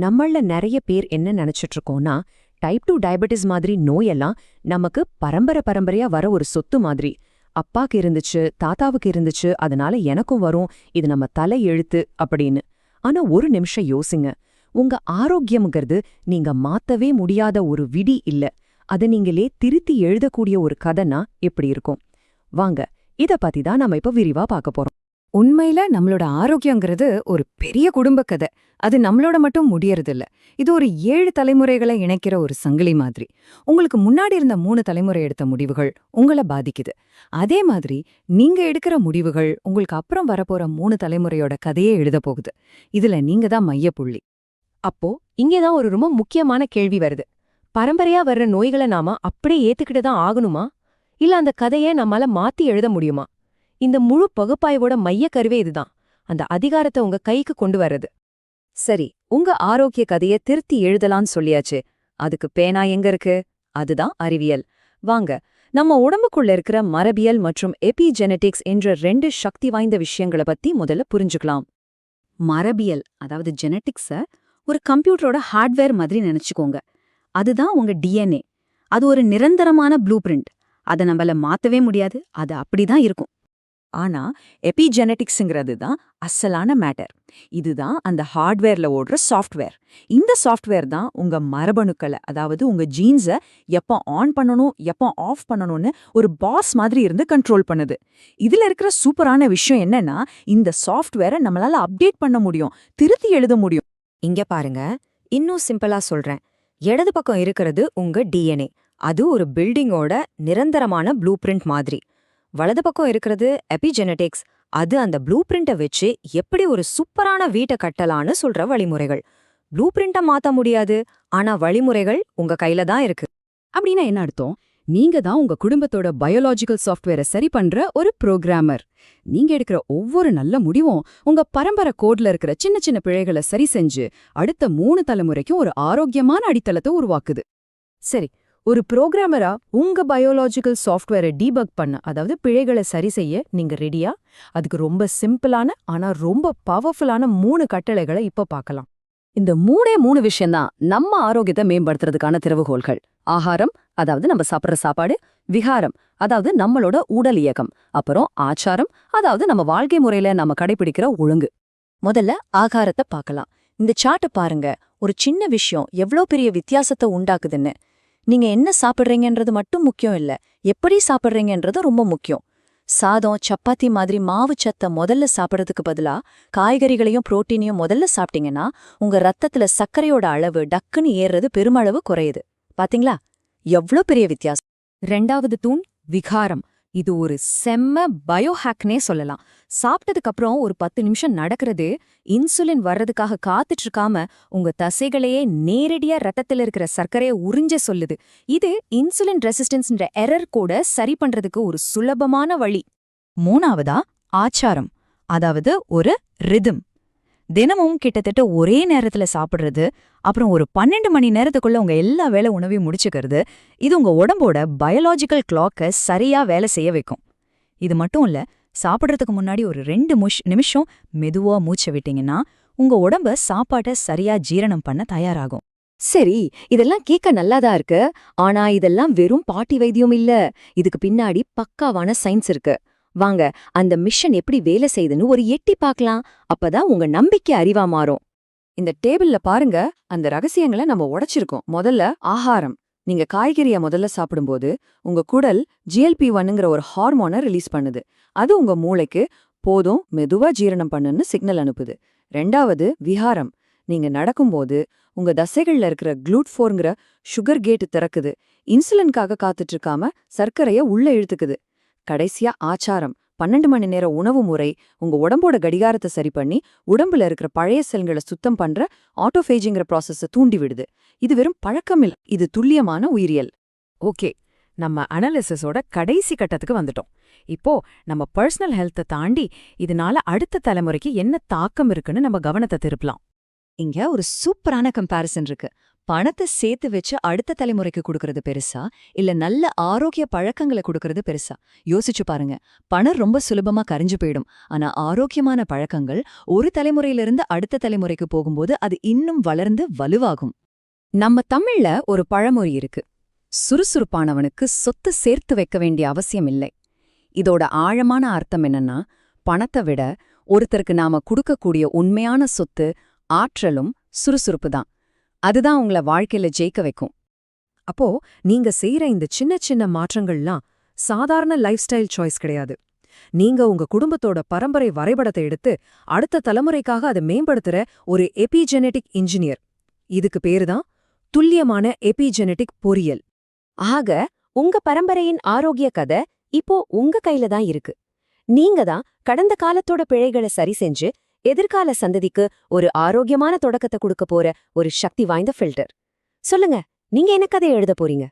நம்மள நிறைய பேர் என்ன நினைச்சிட்டு இருக்கோம்னா டைப் டூ டயபெட்டிஸ் மாதிரி நோயெல்லாம் நமக்கு பரம்பரை பரம்பரையா வர ஒரு சொத்து மாதிரி. அப்பாக்கு இருந்துச்சு தாத்தாவுக்கு இருந்துச்சு அதனால எனக்கும் வரும் இது நம்ம தலை எழுத்து அப்படின்னு. ஆனா ஒரு நிமிஷம் யோசிங்க. உங்க ஆரோக்கியம்ங்கிறது நீங்க மாத்தவே முடியாத ஒரு விடி இல்ல. அதை நீங்களே திருத்தி எழுதக்கூடிய ஒரு கதைனா எப்படி இருக்கும்? வாங்க இத பத்தி தான் நம்ம இப்ப விரிவா பார்க்க போறோம். உண்மையில நம்மளோட ஆரோக்கியங்கிறது ஒரு பெரிய குடும்ப கதை. அது நம்மளோட மட்டும் முடியறதில்ல. இது ஒரு ஏழு தலைமுறைகளை இணைக்கிற ஒரு சங்கிலி மாதிரி. உங்களுக்கு முன்னாடி இருந்த மூணு தலைமுறை எடுத்த முடிவுகள் உங்களை பாதிக்குது. அதே மாதிரி நீங்க எடுக்கிற முடிவுகள் உங்களுக்கு அப்புறம் வரப்போற மூணு தலைமுறையோட கதையே எழுத போகுது. இதுல நீங்க தான் மையப்புள்ளி. அப்போ இங்கேதான் ஒரு ரொம்ப முக்கியமான கேள்வி வருது. பரம்பரையா வர்ற நோய்களை நாம அப்படியே ஏத்துக்கிட்டு தான் ஆகணுமா? இல்ல அந்த கதையை நம்மால மாத்தி எழுத முடியுமா? இந்த முழு பகுப்பாய்வோட மைய கருவே இதுதான். அந்த அதிகாரத்தை உங்க கைக்கு கொண்டு வர்றது. சரி உங்க ஆரோக்கிய கதையை திருத்தி எழுதலான்னு சொல்லியாச்சு. அதுக்கு பேனா எங்க இருக்கு? அதுதான் அறிவியல். வாங்க நம்ம உடம்புக்குள்ள இருக்கிற மரபியல் மற்றும் எபிஜெனடிக்ஸ் என்ற ரெண்டு சக்தி வாய்ந்த விஷயங்களை பத்தி முதல்ல புரிஞ்சுக்கலாம். மரபியல் அதாவது ஜெனட்டிக்ஸ ஒரு கம்ப்யூட்டரோட ஹார்ட்வேர் மாதிரி நினைச்சுக்கோங்க. அதுதான் உங்க டிஎன்ஏ அது ஒரு நிரந்தரமான ப்ளூ பிரிண்ட். அதை நம்மள மாத்தவே முடியாது. அது அப்படிதான் இருக்கும். ஆனா எபிஜெனட்டிக்ஸ்ங்கிறது தான் அசலான மேட்டர் இதுதான் அந்த ஹார்ட்வேர்ல ஓடுற சாஃப்ட்வேர் இந்த சாஃப்ட்வேர் தான் உங்க மரபணுக்களை அதாவது உங்க ஜீன்ஸை எப்போ ஆன் பண்ணணும் எப்போ ஆஃப் பண்ணணும்னு ஒரு பாஸ் மாதிரி இருந்து கண்ட்ரோல் பண்ணுது. இதுல இருக்கிற சூப்பரான விஷயம் என்னன்னா இந்த சாஃப்ட்வேரை நம்மளால அப்டேட் பண்ண முடியும் திருத்தி எழுத முடியும். இங்க பாருங்க இன்னும் சிம்பிளா சொல்றேன். இடது பக்கம் இருக்கிறது உங்க டிஎன்ஏ அது ஒரு பில்டிங்கோட நிரந்தரமான ப்ளூ பிரிண்ட் மாதிரி. வலது பக்கம் இருக்கிறது எபிஜெனடிக்ஸ் அது அந்த ப்ளூ பிரிண்ட்டை வச்சு எப்படி ஒரு சூப்பரான வீட்டை கட்டலான்னு சொல்ற வழிமுறைகள். ப்ளூ பிரிண்ட்டை மாத்த முடியாது ஆனா வழிமுறைகள் உங்க கையில தான் இருக்கு. அப்படின்னா என்ன அர்த்தம்? நீங்க தான் உங்க குடும்பத்தோட பயோலாஜிக்கல் சாஃப்ட்வேரை சரி பண்ற ஒரு புரோகிராமர் நீங்க எடுக்கிற ஒவ்வொரு நல்ல முடிவும் உங்க பரம்பரை கோட்ல இருக்கிற சின்ன சின்ன பிழைகளை சரி செஞ்சு அடுத்த மூணு தலைமுறைக்கும் ஒரு ஆரோக்கியமான அடித்தளத்தை உருவாக்குது. சரி ஒரு புரோகிராமரா உங்க பயோலாஜிக்கல் சாஃப்ட்வேரை டீபக் பண்ண அதாவது பிழைகளை சரி செய்ய நீங்க ரெடியா அதுக்கு ரொம்ப சிம்பிளான ஆனா ரொம்ப பவர்ஃபுல்லான மூணு கட்டளைகளை இப்ப பார்க்கலாம். இந்த மூணே மூணு விஷயம்தான் நம்ம ஆரோக்கியத்தை மேம்படுத்துறதுக்கான திறவுகோள்கள். ஆகாரம் அதாவது நம்ம சாப்பிடுற சாப்பாடு விகாரம் அதாவது நம்மளோட உடல் இயக்கம் அப்புறம் ஆச்சாரம் அதாவது நம்ம வாழ்க்கை முறையில நம்ம கடைபிடிக்கிற ஒழுங்கு. முதல்ல ஆகாரத்தை பார்க்கலாம். இந்த சார்ட்டை பாருங்க. ஒரு சின்ன விஷயம் எவ்ளோ பெரிய வித்தியாசத்தை உண்டாக்குதுன்னு. நீங்க என்ன சாப்பிடுறீங்கன்றது மட்டும் முக்கியம் இல்ல. எப்படி சாப்பிடுறீங்கன்றது ரொம்ப முக்கியம். சாதம் சப்பாத்தி மாதிரி மாவு சத்தை முதல்ல சாப்பிட்றதுக்கு பதிலா காய்கறிகளையும் புரோட்டீனையும் முதல்ல சாப்பிட்டீங்கன்னா உங்க ரத்தத்துல சர்க்கரையோட அளவு டக்குன்னு ஏறுறது பெருமளவு குறையுது. பாத்தீங்களா? எவ்ளோ பெரிய வித்தியாசம். ரெண்டாவது தூண் விகாரம். இது ஒரு செம்ம பயோஹேக்னே சொல்லலாம். சாப்பிட்டதுக்கு அப்புறம் ஒரு பத்து நிமிஷம் நடக்கிறது இன்சுலின் வர்றதுக்காக காத்துட்டு இருக்காம உங்க தசைகளையே நேரடியா ரத்தத்துல இருக்கிற சர்க்கரையை உறிஞ்ச சொல்லுது. இது இன்சுலின் ரெசிஸ்டன்ஸ்ன்ற எரர் கூட சரி பண்றதுக்கு ஒரு சுலபமான வழி. மூணாவதா ஆச்சாரம். அதாவது ஒரு ரிதம். தினமும் கிட்டத்தட்ட ஒரே நேரத்துல சாப்பிடுறது அப்புறம் ஒரு பன்னெண்டு மணி நேரத்துக்குள்ள உங்க எல்லா வேலை உணவையும் முடிச்சுக்கிறது இது உங்க உடம்போட பயாலாஜிக்கல் கிளாக்கை சரியா வேலை செய்ய வைக்கும். இது மட்டும் இல்ல சாப்பிட்றதுக்கு முன்னாடி ஒரு ரெண்டு முஷ் நிமிஷம் மெதுவா மூச்சை விட்டீங்கன்னா உங்க உடம்ப சாப்பாட்டை சரியா ஜீரணம் பண்ண தயாராகும். சரி இதெல்லாம் கேட்க நல்லாதான் இருக்கு ஆனா இதெல்லாம் வெறும் பாட்டி வைத்தியம் இல்ல இதுக்கு பின்னாடி பக்காவான சயின்ஸ் இருக்கு. வாங்க அந்த மிஷன் எப்படி வேலை செய்யுதுன்னு ஒரு எட்டி பார்க்கலாம். அப்பதான் உங்க நம்பிக்கை அறிவா மாறும். இந்த டேபிள்ல பாருங்க அந்த ரகசியங்களை நம்ம உடைச்சிருக்கோம். முதல்ல ஆகாரம் நீங்க காய்கறிய முதல்ல சாப்பிடும்போது உங்க குடல் ஜிஎல்பி ஒன்னுங்கிற ஒரு ஹார்மோனை ரிலீஸ் பண்ணுது. அது உங்க மூளைக்கு போதும் மெதுவா ஜீரணம் பண்ணுன்னு சிக்னல் அனுப்புது. ரெண்டாவது விஹாரம். நீங்க நடக்கும்போது உங்க தசைகள்ல இருக்கிற குளூட் ஃபோர்ங்கிற சுகர் கேட் திறக்குது. இன்சுலின்காக காத்துட்டு இருக்காம சர்க்கரைய உள்ள இழுத்துக்குது. கடைசியா ஆச்சாரம். பன்னெண்டு மணி நேர உணவு முறை உங்க உடம்போட கடிகாரத்தை சரி பண்ணி உடம்புல இருக்கிற பழைய செல்களை சுத்தம் பண்ற ஆட்டோஃபேஜிங்கிற ப்ராசஸை தூண்டி விடுது. இது வெறும் பழக்கமில் இது துல்லியமான உயிரியல். ஓகே நம்ம அனாலிசிஸோட கடைசி கட்டத்துக்கு வந்துட்டோம். இப்போ நம்ம பர்சனல் ஹெல்த்தை தாண்டி இதனால அடுத்த தலைமுறைக்கு என்ன தாக்கம் இருக்குன்னு நம்ம கவனத்தை திருப்பலாம். இங்க ஒரு சூப்பரான கம்பேரிசன் இருக்கு. பணத்தை சேர்த்து வச்சு அடுத்த தலைமுறைக்கு கொடுக்கறது பெருசா? இல்ல நல்ல ஆரோக்கிய பழக்கங்களை கொடுக்கறது பெருசா? யோசிச்சு பாருங்க. பணம் ரொம்ப சுலபமா கரைஞ்சு போயிடும். ஆனா ஆரோக்கியமான பழக்கங்கள் ஒரு தலைமுறையிலிருந்து அடுத்த தலைமுறைக்கு போகும்போது அது இன்னும் வளர்ந்து வலுவாகும். நம்ம தமிழ்ல ஒரு பழமொழி இருக்கு. சுறுசுறுப்பானவனுக்கு சொத்து சேர்த்து வைக்க வேண்டிய அவசியம் இல்லை. இதோட ஆழமான அர்த்தம் என்னன்னா பணத்தை விட ஒருத்தருக்கு நாம கொடுக்கக்கூடிய உண்மையான சொத்து ஆற்றலும் சுறுசுறுப்பு தான் அதுதான் உங்கள வாழ்க்கையில ஜெயிக்க வைக்கும். அப்போ நீங்க செய்யற இந்த சின்ன சின்ன மாற்றங்கள்லாம் சாதாரண லைஃப் ஸ்டைல் சாய்ஸ் கிடையாது. நீங்க உங்க குடும்பத்தோட பரம்பரை வரைபடத்தை எடுத்து அடுத்த தலைமுறைக்காக அதை மேம்படுத்துற ஒரு எபிஜெனெட்டிக் இன்ஜினியர் இதுக்கு பேருதான் துல்லியமான எபிஜெனடிக் பொறியியல். ஆக உங்க பரம்பரையின் ஆரோக்கிய கதை இப்போ உங்க கையில தான் இருக்கு. நீங்க தான் கடந்த காலத்தோட பிழைகளை சரி செஞ்சு எதிர்கால சந்ததிக்கு ஒரு ஆரோக்கியமான தொடக்கத்தை கொடுக்க போற ஒரு சக்தி வாய்ந்த ஃபில்டர் சொல்லுங்க நீங்க என்ன கதை எழுத போறீங்க?